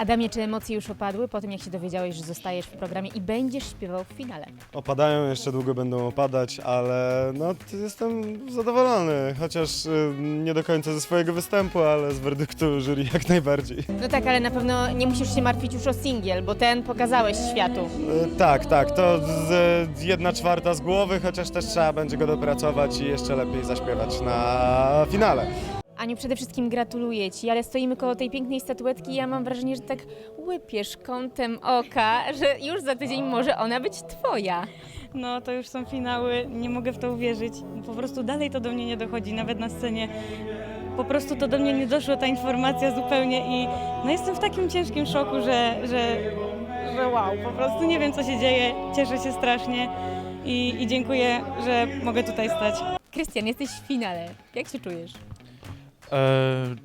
Adamie, czy emocje już opadły po tym, jak się dowiedziałeś, że zostajesz w programie i będziesz śpiewał w finale? Opadają, jeszcze długo będą opadać, ale no jestem zadowolony, chociaż y, nie do końca ze swojego występu, ale z werdyktu jury jak najbardziej. No tak, ale na pewno nie musisz się martwić już o singiel, bo ten pokazałeś światu. Y, tak, tak, to z jedna czwarta z głowy, chociaż też trzeba będzie go dopracować i jeszcze lepiej zaśpiewać na finale. Aniu, przede wszystkim gratuluję Ci, ale stoimy koło tej pięknej statuetki i ja mam wrażenie, że tak łypiesz kątem oka, że już za tydzień może ona być Twoja. No to już są finały, nie mogę w to uwierzyć. Po prostu dalej to do mnie nie dochodzi, nawet na scenie. Po prostu to do mnie nie doszła ta informacja zupełnie i no jestem w takim ciężkim szoku, że, że, że wow, po prostu nie wiem co się dzieje, cieszę się strasznie i, i dziękuję, że mogę tutaj stać. Krystian, jesteś w finale. Jak się czujesz? E,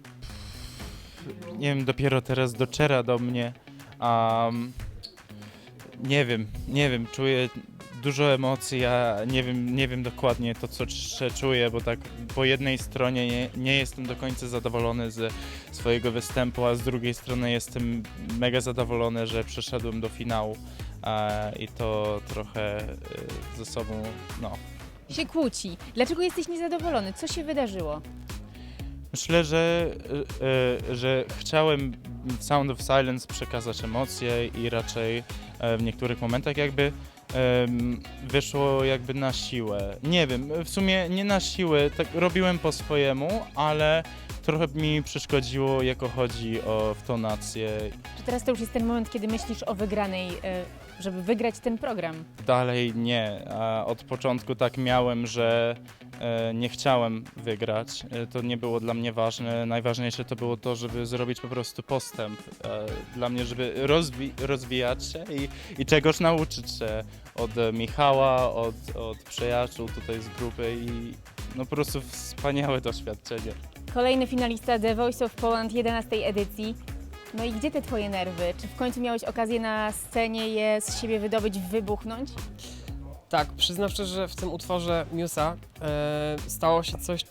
nie wiem, dopiero teraz dociera do mnie. Um, nie wiem, nie wiem, czuję dużo emocji, ja nie wiem, nie wiem dokładnie to, co czuję, bo tak po jednej stronie nie, nie jestem do końca zadowolony ze swojego występu, a z drugiej strony jestem mega zadowolony, że przeszedłem do finału e, i to trochę e, ze sobą, no, Się kłóci. Dlaczego jesteś niezadowolony? Co się wydarzyło? Myślę, że, e, e, że chciałem w Sound of Silence przekazać emocje i raczej e, w niektórych momentach jakby em, wyszło jakby na siłę. Nie wiem, w sumie nie na siłę, tak robiłem po swojemu, ale trochę mi przeszkodziło, jako chodzi o wtonację. Czy teraz to już jest ten moment, kiedy myślisz o wygranej, e, żeby wygrać ten program? Dalej nie. A od początku tak miałem, że nie chciałem wygrać. E, to nie było dla mnie ważne. Najważniejsze to było to, żeby zrobić po prostu postęp. E, dla mnie, żeby rozwi- rozwijać się i, i czegoś nauczyć się od e, Michała, od, od przyjaciół tutaj z grupy i no po prostu wspaniałe doświadczenie. Kolejny finalista The Voice of Poland 11 edycji. No i gdzie te twoje nerwy? Czy w końcu miałeś okazję na scenie je z siebie wydobyć, wybuchnąć? Tak, przyznam szczerze, że w tym utworze Musa e, stało się coś,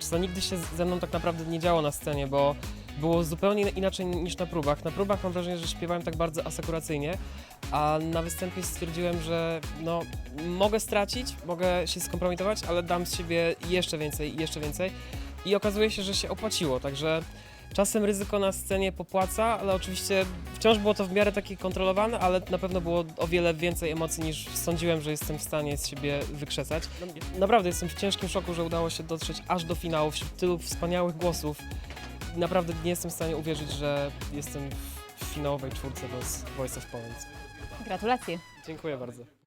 co nigdy się ze mną tak naprawdę nie działo na scenie, bo było zupełnie inaczej niż na próbach. Na próbach mam wrażenie, że śpiewałem tak bardzo asekuracyjnie, a na występie stwierdziłem, że no, mogę stracić, mogę się skompromitować, ale dam z siebie jeszcze więcej i jeszcze więcej. I okazuje się, że się opłaciło, także czasem ryzyko na scenie popłaca, ale oczywiście wciąż było to w miarę takie kontrolowane, ale na pewno było o wiele więcej emocji niż sądziłem, że jestem w stanie z siebie wykrzesać. Naprawdę jestem w ciężkim szoku, że udało się dotrzeć aż do finału wśród tylu wspaniałych głosów. Naprawdę nie jestem w stanie uwierzyć, że jestem w finałowej czwórce Voice Voice of Poland. Gratulacje. Dziękuję bardzo.